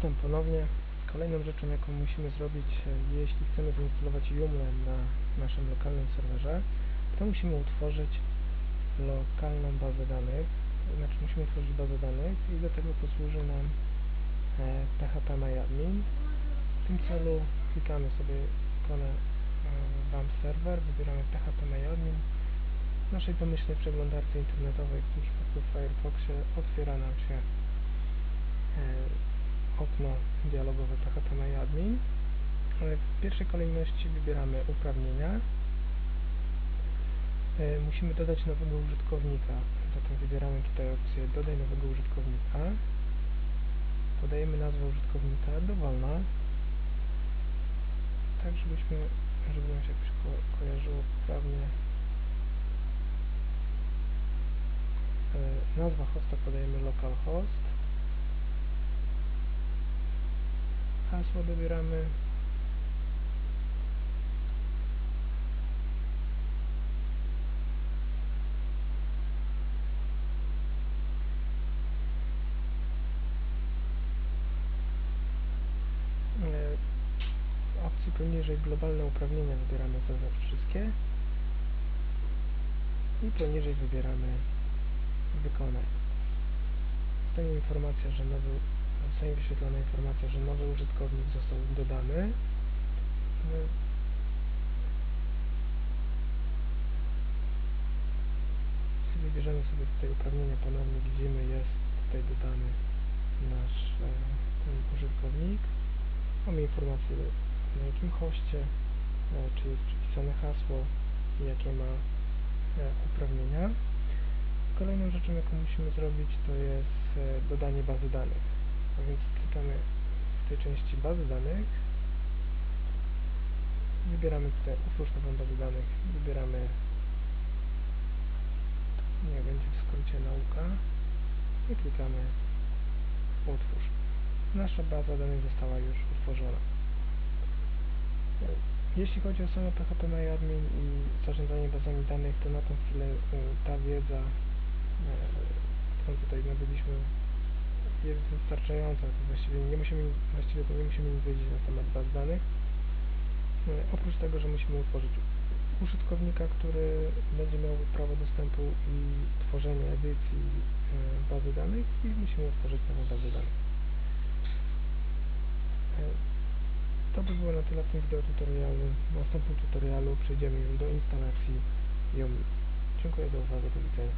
Witam ponownie. Kolejną rzeczą, jaką musimy zrobić, e, jeśli chcemy zainstalować Joomla na naszym lokalnym serwerze, to musimy utworzyć lokalną bazę danych, znaczy musimy utworzyć bazę danych i do tego posłuży nam e, phpMyAdmin. W tym celu klikamy sobie ikonę e, Wam serwer, wybieramy phpMyAdmin. W naszej domyślnej przeglądarce internetowej, w tym przypadku w Firefoxie, otwiera nam się okno dialogowe phpMyAdmin. E, W pierwszej kolejności wybieramy uprawnienia. E, Musimy dodać nowego użytkownika, zatem wybieramy tutaj opcję dodaj nowego użytkownika. Podajemy nazwę użytkownika dowolna, tak żebyśmy, żeby nam się jakoś ko kojarzyło poprawnie. E, Nazwa hosta podajemy localhost. Hasło dobieramy. E, opcji poniżej globalne uprawnienia wybieramy zaznacz wszystkie i poniżej wybieramy wykonaj. Zostanie informacja, że nowy, zostanie wyświetlona informacja, że nowy użytkownik został dodany. Jeśli wybierzemy sobie tutaj uprawnienia ponownie, widzimy jest tutaj dodany nasz e, użytkownik. Mamy informację na jakim hoście, e, czy jest przypisane hasło i jakie ma e, uprawnienia. Kolejną rzeczą, jaką musimy zrobić, to jest e, dodanie bazy danych. A więc klikamy w tej części bazy danych. Wybieramy tutaj utwórz nową bazę danych. Wybieramy nie będzie w skrócie nauka i klikamy utwórz. Nasza baza danych została już utworzona. Jeśli chodzi o samo phpMyAdmin i zarządzanie bazami danych, to na tą chwilę e, ta wiedza, e, którą tutaj nabyliśmy, jest wystarczająca. To Właściwie nie musimy, właściwie to nie musimy nic wiedzieć na temat baz danych. E, Oprócz tego, że musimy utworzyć użytkownika, który będzie miał prawo dostępu i tworzenia edycji e, bazy danych i musimy utworzyć nową bazę danych. E, To by było na tyle w tym wideo tutorialu. W następnym tutorialu przejdziemy już do instalacji Yumi. Dziękuję za uwagę, do widzenia.